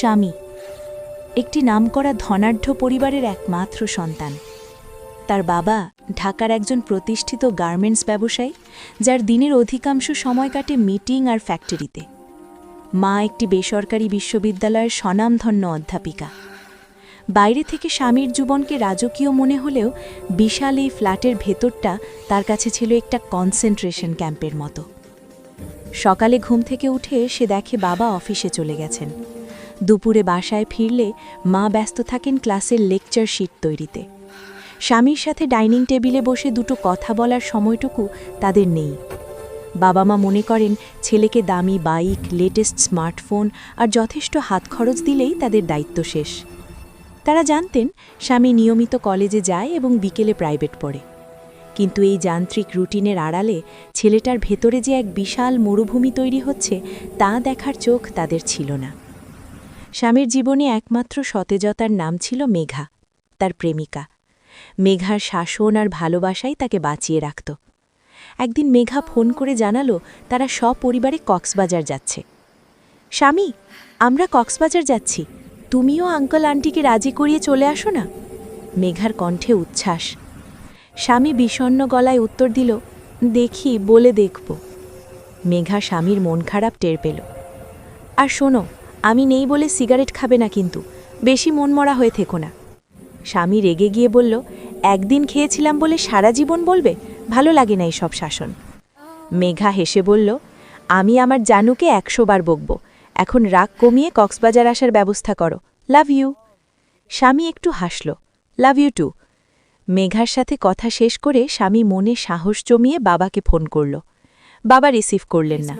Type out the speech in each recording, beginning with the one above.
স্বামী। একটি নামকরা ধনাঢ্য পরিবারের একমাত্র সন্তান। তার বাবা ঢাকার একজন প্রতিষ্ঠিত গার্মেন্টস ব্যবসায়ী, যার দিনের অধিকাংশ সময় কাটে মিটিং আর ফ্যাক্টরিতে। মা একটি বেসরকারি বিশ্ববিদ্যালয়ের স্বনামধন্য অধ্যাপিকা। বাইরে থেকে স্বামীর জীবনকে রাজকীয় মনে হলেও বিশাল এই ফ্ল্যাটের ভেতরটা তার কাছে ছিল একটা কনসেন্ট্রেশন ক্যাম্পের মতো। সকালে ঘুম থেকে উঠে সে দেখে বাবা অফিসে চলে গেছেন। দুপুরে বাসায় ফিরলে মা ব্যস্ত থাকেন ক্লাসের লেকচার শিট তৈরিতে। স্বামীর সাথে ডাইনিং টেবিলে বসে দুটো কথা বলার সময়টুকু তাদের নেই। বাবা মা মনে করেন ছেলেকে দামি বাইক, লেটেস্ট স্মার্টফোন আর যথেষ্ট হাত খরচ দিলেই তাদের দায়িত্ব শেষ। তারা জানতেন স্বামী নিয়মিত কলেজে যায় এবং বিকেলে প্রাইভেট পড়ে। কিন্তু এই যান্ত্রিক রুটিনের আড়ালে ছেলেটার ভেতরে যে এক বিশাল মরুভূমি তৈরি হচ্ছে তা দেখার চোখ তাদের ছিল না। স্বামীর জীবনে একমাত্র সতেজতার নাম ছিল মেঘা, তার প্রেমিকা। মেঘার শাসন আর ভালোবাসাই তাকে বাঁচিয়ে রাখত। একদিন মেঘা ফোন করে জানালো, তারা সপরিবারে কক্সবাজার যাচ্ছে। স্বামী, আমরা কক্সবাজার যাচ্ছি। তুমিও আঙ্কল আন্টিকে রাজি করিয়ে চলে আসো না? মেঘার কণ্ঠে উচ্ছ্বাস। স্বামী বিষণ্ণ গলায় উত্তর দিল, দেখি, বলে দেখব। মেঘা স্বামীর মন খারাপ টের পেল। আর শোনো আমি নেই বলে সিগারেট খাবে না কিন্তু, বেশি মনমরা হয়ে থেকো না। স্বামী রেগে গিয়ে বলল, একদিন খেয়েছিলাম বলে সারা জীবন বলবে? ভালো লাগে না সব শাসন। মেঘা হেসে বলল, আমি আমার জানুকে একশো বার বকব। এখন রাগ কমিয়ে কক্সবাজার আসার ব্যবস্থা করো। Love you. স্বামী একটু হাসল, লাভ ইউ টু। মেঘার সাথে কথা শেষ করে স্বামী মনে সাহস জমিয়ে বাবাকে ফোন করল। বাবা রিসিভ করলেন না।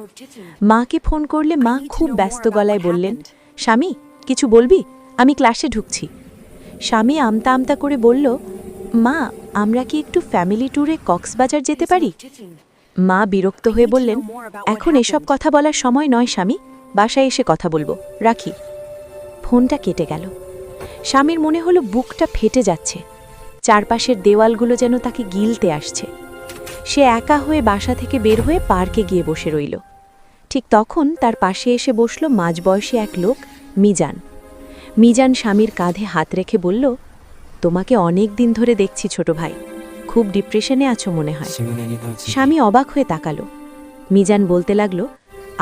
মাকে ফোন করলে মা খুব ব্যস্ত গলায় বললেন স্বামী কিছু বলবি? আমি ক্লাসে ঢুকছি। স্বামী আমতা আমতা করে বলল মা আমরা কি একটু ফ্যামিলি ট্যুরে কক্সবাজার যেতে পারি? মা বিরক্ত হয়ে বললেন এখন এসব কথা বলার সময় নয় স্বামী। বাসায় এসে কথা বলব। রাখি। ফোনটা কেটে গেল। স্বামীর মনে হলো বুকটা ফেটে যাচ্ছে। চারপাশের দেওয়ালগুলো যেন তাকে গিলতে আসছে। সে একা হয়ে বাসা থেকে বের হয়ে পার্কে গিয়ে বসে রইল। ঠিক তখন তার পাশে এসে বসল মাঝবয়সী এক লোক মিজান। মিজান স্বামীর কাঁধে হাত রেখে বলল তোমাকে অনেক দিন ধরে দেখছি ছোট ভাই। খুব ডিপ্রেশনে আছো মনে হয়। স্বামী অবাক হয়ে তাকালো। মিজান বলতে লাগল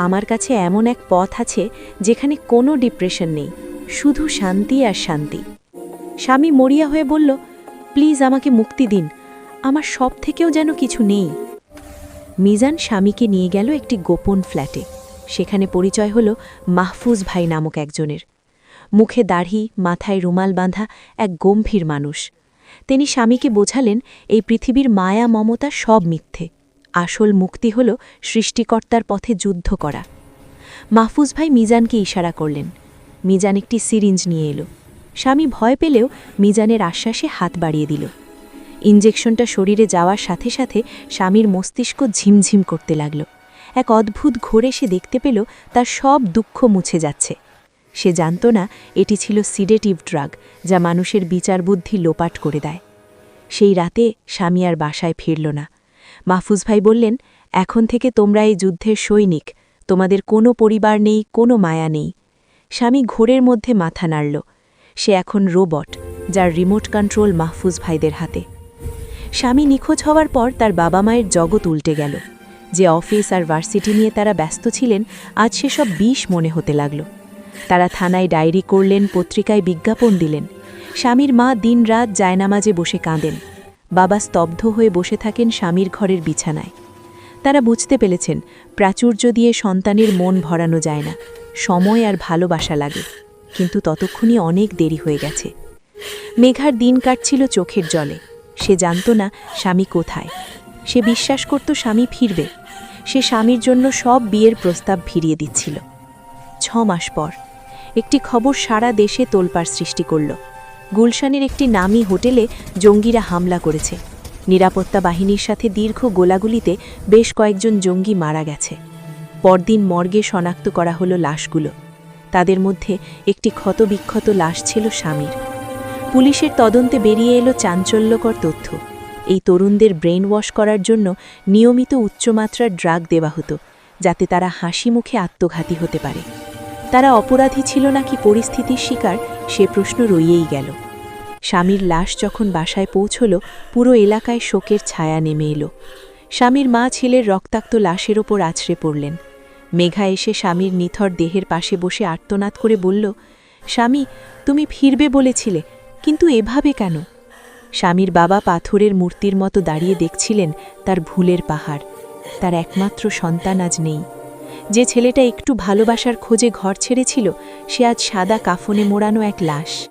আমার কাছে এমন এক পথ আছে যেখানে কোনো ডিপ্রেশন নেই শুধু শান্তি আর শান্তি। স্বামী মরিয়া হয়ে বলল প্লিজ আমাকে মুক্তি দিন আমার সব থেকেও যেন কিছু নেই। মিজান স্বামীকে নিয়ে গেল একটি গোপন ফ্ল্যাটে। সেখানে পরিচয় হল মাহফুজ ভাই নামক একজনের। মুখে দাড়ি, মাথায় রুমাল বাঁধা এক গম্ভীর মানুষ। তিনি স্বামীকে বোঝালেন, এই পৃথিবীর মায়া, মমতা সব মিথ্যে। আসল মুক্তি হল সৃষ্টিকর্তার পথে যুদ্ধ করা। মাহফুজ ভাই মিজানকে ইশারা করলেন। মিজান একটি সিরিঞ্জ নিয়ে এলো। স্বামী ভয় পেলেও মিজানের আশ্বাসে হাত বাড়িয়ে দিল। ইঞ্জেকশনটা শরীরে যাওয়ার সাথে সাথে স্বামীর মস্তিষ্ক ঝিমঝিম করতে লাগল। এক অদ্ভুত ঘোরে সে দেখতে পেল তার সব দুঃখ মুছে যাচ্ছে। সে জানত না এটি ছিল সিডেটিভ ড্রাগ, যা মানুষের বিচার বুদ্ধি লোপাট করে দেয়। সেই রাতে স্বামী আর বাসায় ফিরল না। মাহফুজ ভাই বললেন, এখন থেকে তোমরা এই যুদ্ধের সৈনিক, তোমাদের কোনো পরিবার নেই, কোনো মায়া নেই। স্বামী ঘোরের মধ্যে মাথা নাড়ল। সে এখন রোবট, যার রিমোট কন্ট্রোল মাহফুজ ভাইদের হাতে। স্বামী নিখোঁজ হওয়ার পর তার বাবা মায়ের জগৎ উল্টে গেল। যে অফিস আর ভার্সিটি নিয়ে তারা ব্যস্ত ছিলেন, আজ সেসব বিষ মনে হতে লাগল। তারা থানায় ডায়েরি করলেন, পত্রিকায় বিজ্ঞাপন দিলেন। স্বামীর মা দিনরাত জায়নামাজে বসে কাঁদেন। বাবা স্তব্ধ হয়ে বসে থাকেন স্বামীর ঘরের বিছানায়। তারা বুঝতে পেরেছেন, প্রাচুর্য দিয়ে সন্তানের মন ভরানো যায় না। সময় আর ভালোবাসা লাগে। কিন্তু ততক্ষণই অনেক দেরি হয়ে গেছে। মেঘার দিন কাটছিল চোখের জলে। সে জানত না স্বামী কোথায়। সে বিশ্বাস করত স্বামী ফিরবে। সে স্বামীর জন্য সব বিয়ের প্রস্তাব ভিড়িয়ে দিচ্ছিল। ছ মাস পর একটি খবর সারা দেশে তোলপাড় সৃষ্টি করল। গুলশানের একটি নামী হোটেলে জঙ্গিরা হামলা করেছে। নিরাপত্তা বাহিনীর সাথে দীর্ঘ গোলাগুলিতে বেশ কয়েকজন জঙ্গি মারা গেছে। পরদিন মর্গে শনাক্ত করা হলো লাশগুলো। তাদের মধ্যে একটি ক্ষতবিক্ষত লাশ ছিল স্বামীর। পুলিশের তদন্তে বেরিয়ে এলো চাঞ্চল্যকর তথ্য। এই তরুণদের ব্রেন ওয়াশ করার জন্য নিয়মিত উচ্চমাত্রার ড্রাগ দেওয়া হতো, যাতে তারা হাসি মুখে আত্মঘাতী হতে পারে। তারা অপরাধী ছিল নাকি পরিস্থিতির শিকার, সে প্রশ্ন রইয়েই গেল। স্বামীর লাশ যখন বাসায় পৌঁছল, পুরো এলাকায় শোকের ছায়া নেমে এলো। স্বামীর মা ছেলের রক্তাক্ত লাশের ওপর আছড়ে পড়লেন। মেঘা এসে স্বামীর নিথর দেহের পাশে বসে আর্তনাদ করে বলল, স্বামী, তুমি ফিরবে বলেছিলে কিন্তু এভাবে কেন? স্বামীর বাবা পাথরের মূর্তির মতো দাঁড়িয়ে দেখছিলেন তার ভুলের পাহাড়। তার একমাত্র সন্তান আজ নেই। যে ছেলেটা একটু ভালোবাসার খোঁজে ঘর ছেড়েছিল, সে আজ সাদা কাফনে মোড়ানো এক লাশ।